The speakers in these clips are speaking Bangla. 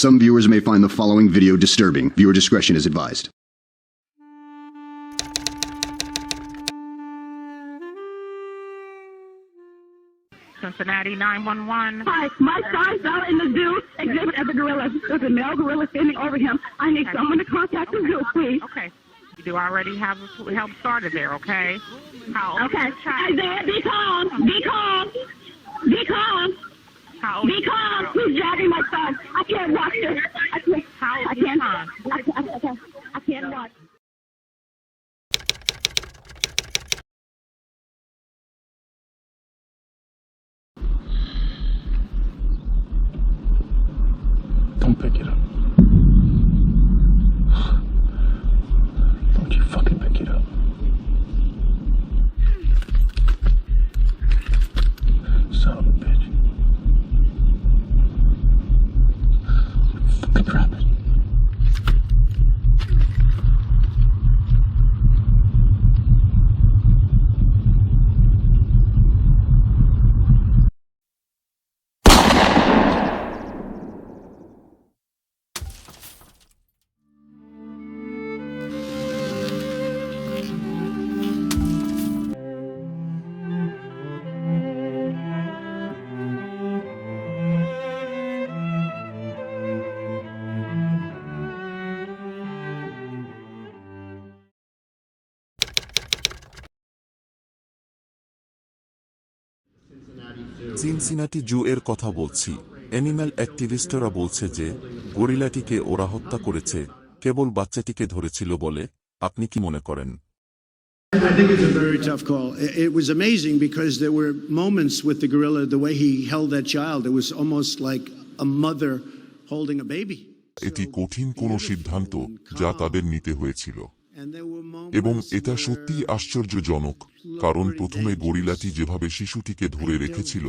Some viewers may find the following video disturbing. Viewer discretion is advised. Cincinnati 911. Hi, my son's out in the zoo exhibit at the gorilla. There's a male gorilla standing over him. I need someone to contact the zoo, please. Okay. You do already have help started there, okay? How old Okay. is the child? Isaiah, be calm. Be calm. Be calm. How old Be calm. child? Who's dragging my son? I can't watch this. I can't. How old I is your can't. son? I, I, I, can't- I can't watch. Don't pick it up. Cincinnati zoo এর কথা বলছি অ্যানিম্যাল অ্যাক্টিভিস্টরা বলছে যে গরিলাটিকে ওরা হত্যা করেছে কেবল বাচ্চাটিকে ধরেছিল বলে আপনি কি মনে করেন I think it's a very tough call. It, was amazing because there were moments with the gorilla, the way he held that child, it was almost like a mother holding a baby. এটি কঠিন কোনো সিদ্ধান্ত যা তাদের নিতে হয়েছিল এবং এটা সত্যিই আশ্চর্যজনক কারণ প্রথমে গরিলাটি যেভাবে শিশুটিকে ধরে রেখেছিল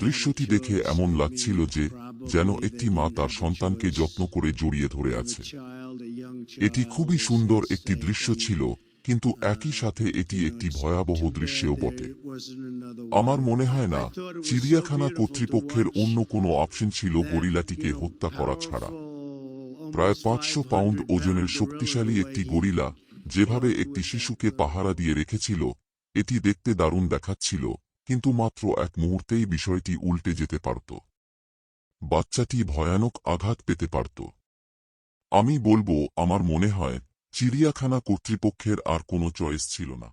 দৃশ্যটি দেখে এমন লাগছিল যে যেন একটি মা তার সন্তানকে যত্ন করে জড়িয়ে ধরে আছে। এটি খুবই সুন্দর একটি দৃশ্য ছিল কিন্তু একই সাথে এটি একটি ভয়াবহ দৃশ্যেও বটে। আমার মনে হয় না চিড়িয়াখানা কর্তৃপক্ষের অন্য কোনো অপশন ছিল গরিলাটিকে হত্যা করা ছাড়া। প্রায় পাঁচশো পাউন্ড ওজনের শক্তিশালী একটি গরিলা যেভাবে একটি শিশুকে পাহারা দিয়ে রেখেছিল, এটি দেখতে দারুণ দেখাচ্ছিল, কিন্তু মাত্র এক মুহূর্তেই বিষয়টি উল্টে যেতে পারত। বাচ্চাটি ভয়ানক আঘাত পেতে পারত। আমি বলব, আমার মনে হয়, চিড়িয়াখানা কর্তৃপক্ষের আর কোনো চয়েস ছিল না।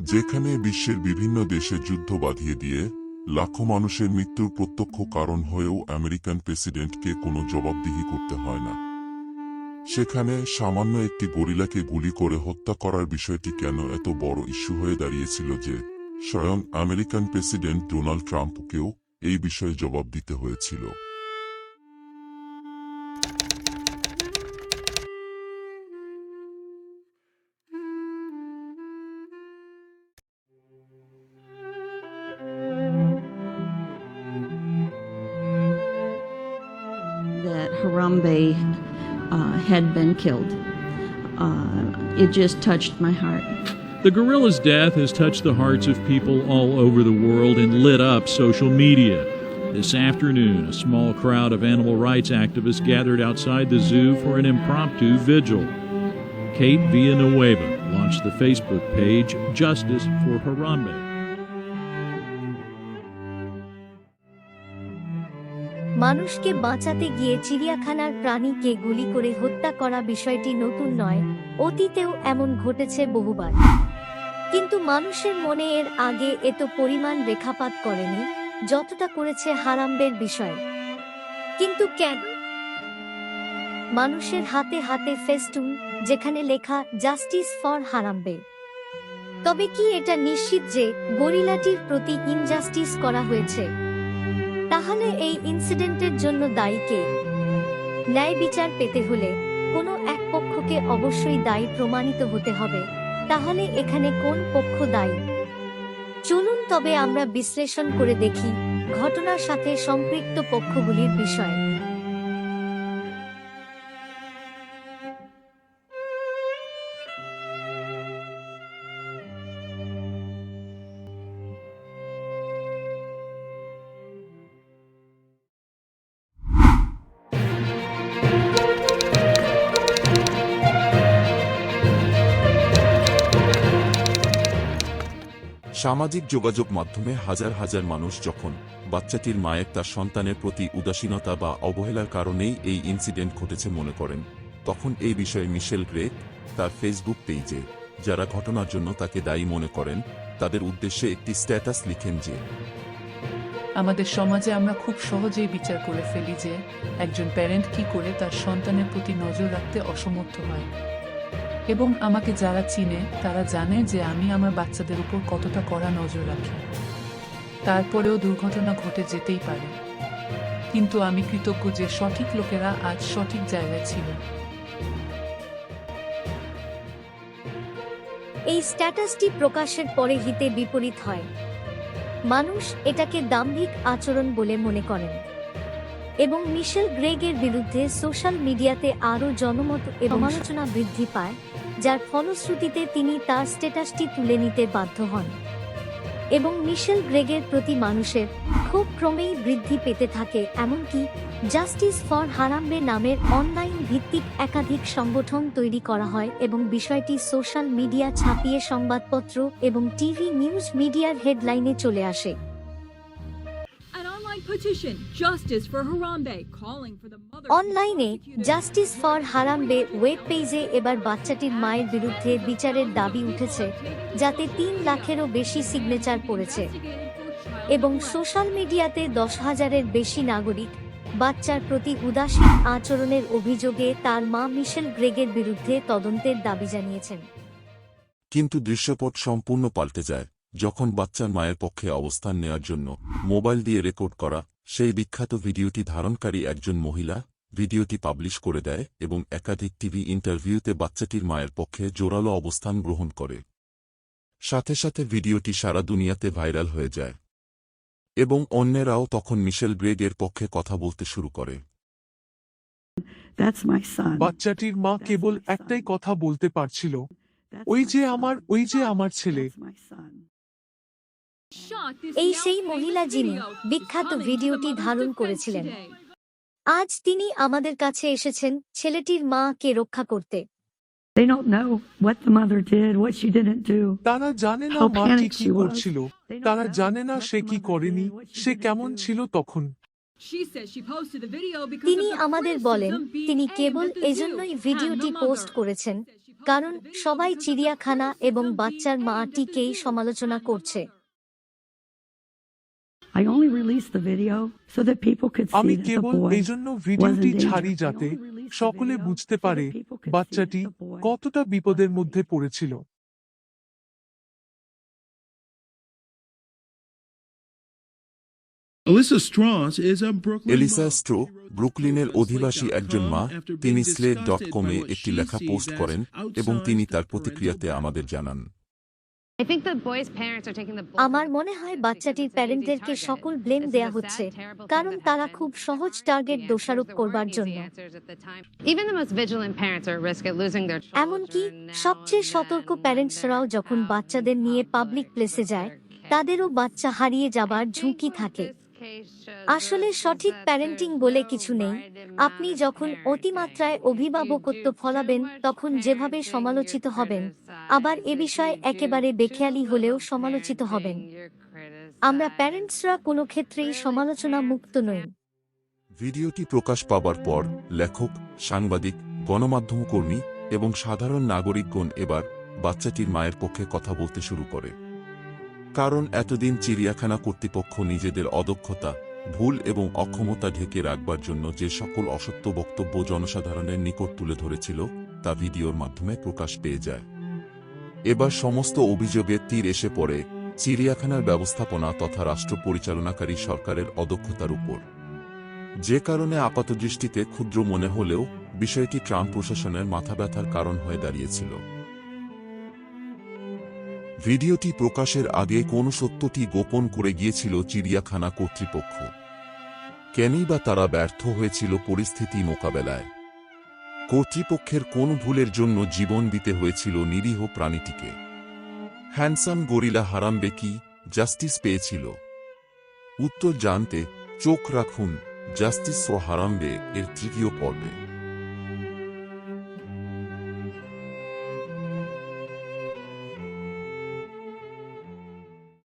যেখানে বিশ্বের বিভিন্ন দেশে যুদ্ধ বাঁধিয়ে দিয়ে লাখো মানুষের মৃত্যুর প্রত্যক্ষ কারণ হয়েও আমেরিকান প্রেসিডেন্টকে কোনো জবাবদিহি করতে হয় না। সেখানে সামান্য একটি গরিলাকে গুলি করে হত্যা করার বিষয়টি কেন এত বড় ইস্যু হয়ে দাঁড়িয়েছিল যে স্বয়ং আমেরিকান প্রেসিডেন্ট ডোনাল্ড ট্রাম্পকেও এই বিষয়ে জবাব দিতে হয়েছিল। Harambe uh, had been killed. Uh, it just touched my heart. The gorilla's death has touched the hearts of people all over the world and lit up social media. This afternoon, a small crowd of animal rights activists gathered outside the zoo for an impromptu vigil. Kate Villanueva launched the Facebook page Justice for Harambe. মানুষকে বাঁচাতে গিয়ে চিড়িয়াখানার প্রাণীকে গুলি করে হত্যা করা বিষয়টি নতুন নয়, অতীতেও এমন ঘটেছে বহুবার। কিন্তু মানুষের মনে এর আগে এত পরিমাণ রেখাপাত করেনি, যতটা করেছে হারাম্বের বিষয়। কিন্তু কেন? মানুষের হাতে হাতে ফেস্টুন, যেখানে লেখা, জাস্টিস ফর হারাম্বে তবে কি এটা নিশ্চিত যে গরিলাটির প্রতি ইনজাস্টিস করা হয়েছে? তাহলে এই ইনসিডেন্টের জন্য দায়ী কে? ন্যায় বিচার পেতে হলে কোনো এক পক্ষকে অবশ্যই দায়ী প্রমাণিত হতে হবে। তাহলে এখানে কোন পক্ষ দায়ী? চলুন তবে আমরা বিশ্লেষণ করে দেখি ঘটনার সাথে সম্পৃক্ত পক্ষগুলির বিষয়। সামাজিক যোগাযোগ মাধ্যমে হাজার হাজার মানুষ যখন বাচ্চাটির মায়ের তার সন্তানের প্রতি উদাসীনতা বা অবহেলার কারণেই এই ইনসিডেন্ট ঘটেছে মনে করেন, তখন এই বিষয়ে মিশেল গ্রে তার ফেসবুক পেজে যারা ঘটনার জন্য তাকে দায়ী মনে করেন, তাদের উদ্দেশ্যে একটি স্ট্যাটাস লিখেন যে, আমাদের সমাজে আমরা খুব সহজেই বিচার করে ফেলি যে, একজন প্যারেন্ট কি করে তার সন্তানের প্রতি নজর রাখতে অসমর্থ হয়। এবং আমাকে যারা চিনে তারা জানে যে আমি আমার বাচ্চাদের উপর কতটা কড়া নজর রাখি। তারপরেও দুর্ঘটনা ঘটে যেতেই পারে। কিন্তু আমি কৃতজ্ঞ যে সঠিক লোকেরা আজ সঠিক জায়গায় ছিল। এই স্ট্যাটাসটি প্রকাশের পরে হিতে বিপরীত হয়। মানুষ এটাকে দাম্ভিক আচরণ বলে মনে করেন। এবং মিশেল গ্রেগের বিরুদ্ধে সোশ্যাল মিডিয়াতে আরও জনমত এবং আলোচনা বৃদ্ধি পায়। যার ফলশ্রুতিতে তিনি তার স্ট্যাটাসটি তুলে নিতে বাধ্য হন। এবং মিশেল গ্রেগের প্রতি মানুষের খুব ক্রমেই বৃদ্ধি পেতে থাকে, এমনকি জাস্টিস ফর হারাম্বে নামের অনলাইন ভিত্তিক একাধিক সংগঠন তৈরি করা হয় এবং বিষয়টি সোশ্যাল মিডিয়া ছাপিয়ে সংবাদপত্র এবং টিভি নিউজ মিডিয়ার হেডলাইনে চলে আসে। অনলাইনে জাস্টিস ফর হারাম্বে ওয়েব পেজে এবার বাচ্চাটির মায়ের বিরুদ্ধে বিচারের দাবি উঠেছে যাতে তিন লাখেরও বেশি সিগনেচার পড়েছে। এবং সোশ্যাল মিডিয়াতে দশ হাজারের বেশি নাগরিক বাচ্চার প্রতি উদাসীন আচরণের অভিযোগে তার মা মিশেল গ্রেগের বিরুদ্ধে তদন্তের দাবি জানিয়েছেন। কিন্তু দৃশ্যপট সম্পূর্ণ পাল্টে যায়। যখন বাচ্চার মায়ের পক্ষে অবস্থান নেওয়ার জন্য মোবাইল দিয়ে রেকর্ড করা সেই বিখ্যাত ভিডিওটি ধারণকারী একজন মহিলা ভিডিওটি পাবলিশ করে দেয় এবং একাধিক টিভি ইন্টারভিউতে বাচ্চাটির মায়ের পক্ষে জোরালো অবস্থান গ্রহণ করে। সাথে সাথে ভিডিওটি সারা দুনিয়াতে ভাইরাল হয়ে যায়। এবং অন্যেরাও তখন মিশেল গ্রেগের পক্ষে কথা বলতে শুরু করে. বাচ্চাটির মা কেবল একটাই কথা বলতে পারছিল। ওই যে আমার ওই যে আমার ছেলে। এই সেই মহিলা যিনি বিখ্যাত ভিডিওটি ধারণ করেছিলেন। আজ তিনি আমাদের কাছে এসেছেন ছেলেটির মাকে রক্ষা করতে। They don't know what the mother did, what she didn't do. তারা জানে না মা কি কি. করছিল। তারা জানে না সে কি করেনি সে কেমন ছিল তখন। তিনি আমাদের বলেন তিনি কেবল এজন্যই ভিডিওটি পোস্ট করেছেন কারণ সবাই চিড়িয়াখানা এবং বাচ্চার মাটিকেই সমালোচনা করছে। I only released the video so that people could see আমি that the কেবল boy এই জন্য ভিডিওটি wasn't ছাড়ি dangerous. I যাতে only released the সকলে video বুঝতে so that পারে people could see বাচ্চাটি that the boy কতটা বিপদের মধ্যে পড়েছিল Strauss is a Brooklyn Elisa. Strauss ব্রুকলিনের অধিবাসী একজন মা তিনি স্লেট ডট কমে একটি লেখা পোস্ট করেন এবং তিনি তার প্রতিক্রিয়াতে আমাদের জানান আমার মনে হয় বাচ্চাটির প্যারেন্টদেরকে সকল ব্লেম দেয়া হচ্ছে কারণ তারা খুব সহজ টার্গেট দোষারোপ করবার জন্য। এমনকি সবচেয়ে সতর্ক প্যারেন্টসরাও যখন বাচ্চাদের নিয়ে পাবলিক প্লেসে যায় তাদেরও বাচ্চা হারিয়ে যাবার ঝুঁকি থাকে। আসলে সঠিক প্যারেন্টিং বলে কিছু নেই। আপনি যখন অতিমাত্রায় অভিভাবকত্ব ফলাবেন, তখন যেভাবে সমালোচিত হবেন, আবার এ বিষয়ে একেবারে বেখেয়ালি হলেও সমালোচিত হবেন। আমরা প্যারেন্টসরা কোনো ক্ষেত্রেই সমালোচনা মুক্ত নই। ভিডিওটি প্রকাশ পাবার পর লেখক, সাংবাদিক, গণমাধ্যম কর্মী এবং সাধারণ নাগরিকগণ এবার বাচ্চাটির মায়ের পক্ষে কথা বলতে শুরু করে। কারণ এতদিন চিড়িয়াখানা কর্তৃপক্ষ নিজেদের অদক্ষতা ভুল এবং অক্ষমতা ঢেকে রাখবার জন্য যে সকল অসত্য বক্তব্য জনসাধারণের নিকট তুলে ধরেছিল, তা ভিডিওর মাধ্যমে প্রকাশ পেয়ে যায়। এবার সমস্ত অভিযোগের তীর এসে পড়ে চিড়িয়াখানার ব্যবস্থাপনা তথা রাষ্ট্র পরিচালনাকারী সরকারের অদক্ষতার উপর। যে কারণে আপাতদৃষ্টিতে ক্ষুদ্র মনে হলেও বিষয়টি ট্রাম্প প্রশাসনের মাথা ব্যথার কারণ হয়ে দাঁড়িয়েছিল। ভিডিওটি প্রকাশের আগে কোন সত্যটি গোপন করে গিয়েছিল চিড়িয়াখানা কর্তৃপক্ষ। কেনই বা তারা ব্যর্থ হয়েছিল পরিস্থিতি মোকাবেলায়। কর্তৃপক্ষের কোন ভুলের জন্য জীবন দিতে হয়েছিল নিরীহ প্রাণীটিকে। হ্যান্ডসাম গরিলা হারামবে কি? জাস্টিস পেয়েছিল। উত্তর জানতে চোখ রাখুন, জাস্টিস ও হারামবে এর তৃতীয় পর্বে।